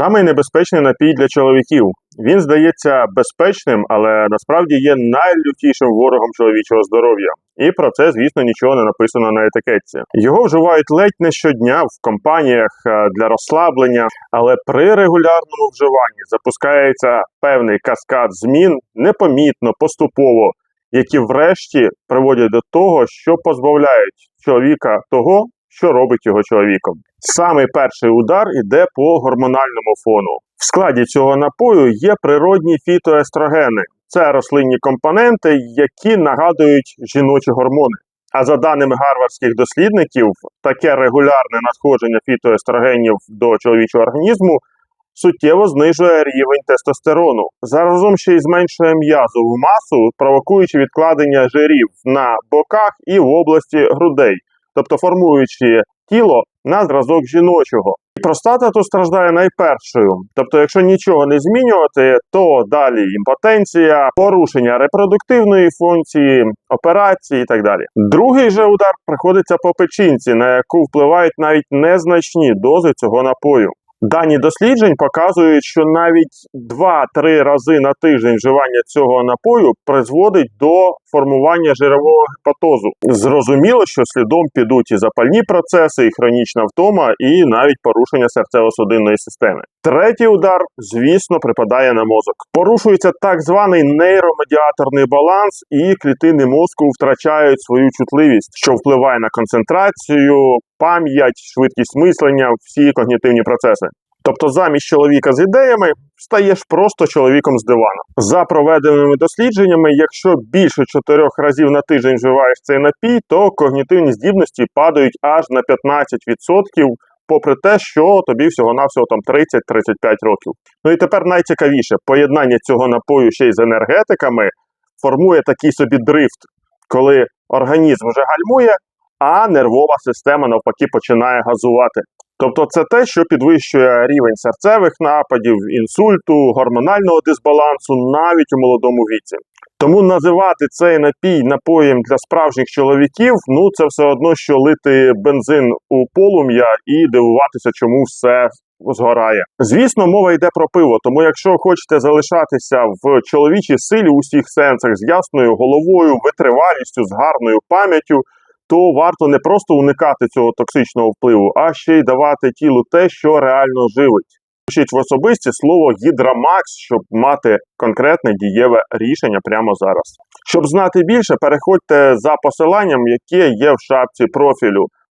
Самий небезпечний напій для чоловіків. Він здається безпечним, але насправді є найлютішим ворогом чоловічого здоров'я. І про це, звісно, нічого не написано на етикетці. Його вживають ледь не щодня в компаніях е, для розслаблення, але при регулярному вживанні запускається певний каскад змін непомітно, поступово, які врешті приводять до того, що позбавляють чоловіка того, що робить його чоловіком. Самий перший удар іде по гормональному фону. В складі цього напою є природні фітоестрогени. Це рослинні компоненти, які нагадують жіночі гормони. А за даними гарвардських дослідників, таке регулярне надходження фітоестрогенів до чоловічого організму суттєво знижує рівень тестостерону. Заразом ще й зменшує м'язову масу, провокуючи відкладення жирів на боках і в області грудей, тобто формуючи тіло на зразок жіночого. І простата тут страждає найпершою. Тобто, якщо нічого не змінювати, то далі імпотенція, порушення репродуктивної функції, операції і так далі. Другий же удар приходиться по печінці, на яку впливають навіть незначні дози цього напою. Дані досліджень показують, що навіть 2-3 рази на тиждень вживання цього напою призводить до формування жирового гепатозу. Зрозуміло, що слідом підуть і запальні процеси, і хронічна втома, і навіть порушення серцево-судинної системи. Третій удар, звісно, припадає на мозок. Порушується так званий нейромедіаторний баланс, і клітини мозку втрачають свою чутливість, що впливає на концентрацію, пам'ять, швидкість мислення, всі когнітивні процеси. Тобто, замість чоловіка з ідеями стаєш просто чоловіком з дивана. За проведеними дослідженнями, якщо більше чотирьох разів на тиждень вживаєш цей напій, то когнітивні здібності падають аж на 15%, попри те, що тобі всього-навсього там 30-35 років. Ну і тепер найцікавіше, поєднання цього напою ще й з енергетиками формує такий собі дрифт, коли організм вже гальмує, а нервова система навпаки починає газувати. Тобто це те, що підвищує рівень серцевих нападів, інсульту, гормонального дисбалансу навіть у молодому віці. Тому називати цей напій напоєм для справжніх чоловіків, ну це все одно, що лити бензин у полум'я і дивуватися, чому все згорає. Звісно, мова йде про пиво. Тому, якщо хочете залишатися в чоловічій силі у всіх сенсах з ясною головою, витривалістю, з гарною пам'яттю, то варто не просто уникати цього токсичного впливу, а ще й давати тілу те, що реально живить. Пишіть в особисті слово гідрамакс, щоб мати конкретне дієве рішення прямо зараз. Щоб знати більше, переходьте за посиланням, яке є в шапці профілю.